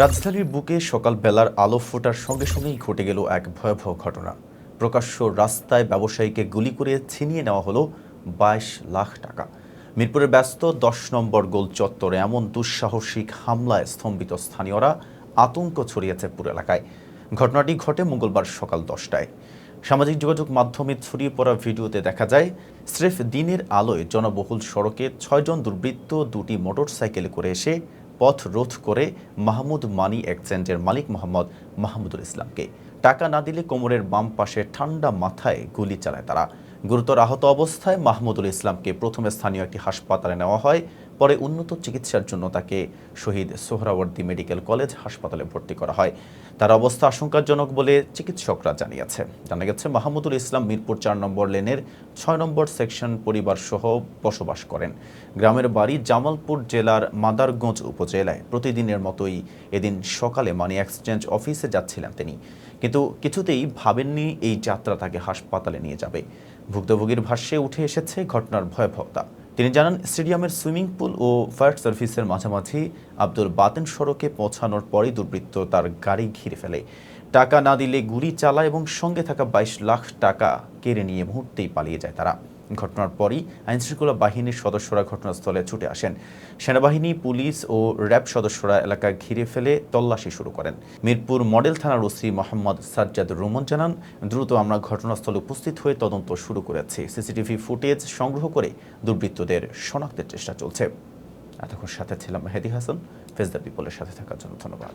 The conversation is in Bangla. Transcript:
রাজধানীর বুকে সকালবেলার আলো ফোটার সঙ্গে সঙ্গেই ঘটে গেল এক ভয়াবহ ঘটনা। প্রকাশ্য রাস্তায় ব্যবসায়ীকে গুলি করে ছিনিয়ে নেওয়া হলো বাইশ লাখ টাকা। মিরপুরের ব্যস্ত দশ নম্বর গোল চত্বরে এমন দুঃসাহসিক হামলায় স্তম্ভিত স্থানীয়রা আতঙ্ক ছড়িয়েছে পুরো এলাকায়। ঘটনাটি ঘটে মঙ্গলবার সকাল দশটায়। সামাজিক যোগাযোগ মাধ্যমে ছড়িয়ে পড়া ভিডিওতে দেখা যায়, স্রেফ দিনের আলোয় জনবহুল সড়কে ছয়জন দুর্বৃত্ত, দুটি মোটরসাইকেলে করে এসে পথ রোধ করে মাহমুদ মানি এক্সচেঞ্জের মালিক মোহাম্মদ মাহমুদুল ইসলামকে। টাকা না দিলে কোমরের বাম পাশে ঠান্ডা মাথায় গুলি চালায় তারা। গুরুতর আহত অবস্থায় মাহমুদুল ইসলামকে প্রথমে স্থানীয় একটি হাসপাতালে নেওয়া হয়। পরে উন্নত চিকিৎসার জন্য তাকে শহীদ সোহরাওয়ার্দী মেডিকেল কলেজ হাসপাতালে ভর্তি করা হয়। তার অবস্থা আশঙ্কাজনক বলে চিকিৎসকরা জানিয়েছে। জানা গেছে, মাহমুদুল ইসলাম মিরপুর চার নম্বর লেনের ছয় নম্বর সেকশন পরিবার সহ বসবাস করেন। গ্রামের বাড়ি জামালপুর জেলার মাদারগঞ্জ উপজেলায়। প্রতিদিনের মতোই এদিন সকালে মানি এক্সচেঞ্জ অফিসে যাচ্ছিলেন তিনি। কিন্তু কিছুতেই ভাবেননি এই যাত্রা তাকে হাসপাতালে নিয়ে যাবে। ভুক্তভোগীর ভাষ্যে উঠে এসেছে ঘটনার ভয়াবহতা। তিনি জানান, স্টেডিয়ামের সুইমিং পুল ও ফায়ার সার্ভিসের মাঝামাঝি আব্দুল বাতেন সড়কে পৌঁছানোর পরই দুর্বৃত্ত তার গাড়ি ঘিরে ফেলে। টাকা না দিলে গুলি চালায় এবং সঙ্গে থাকা বাইশ লাখ টাকা কেড়ে নিয়ে মুহূর্তেই পালিয়ে যায় তারা। ঘটনার পরই আইনশৃঙ্খলা বাহিনীর সদস্যরা ঘটনাস্থলে ছুটে আসেন। সেনাবাহিনী, পুলিশ ও র্যাব সদস্যরা এলাকা ঘিরে ফেলে তল্লাশি শুরু করেন। মিরপুর মডেল থানার ওসি মোহাম্মদ সাজ্জাদ রুমন জানান, দ্রুত আমরা ঘটনাস্থলে উপস্থিত হয়ে তদন্ত শুরু করেছি। সিসিটিভি ফুটেজ সংগ্রহ করে দুর্বৃত্তদের শনাক্তের চেষ্টা চলছে। এতক্ষণ সাথে ছিলাম মেহেদি হাসান। ফেস দ্য পিপলের সাথে থাকার জন্য ধন্যবাদ।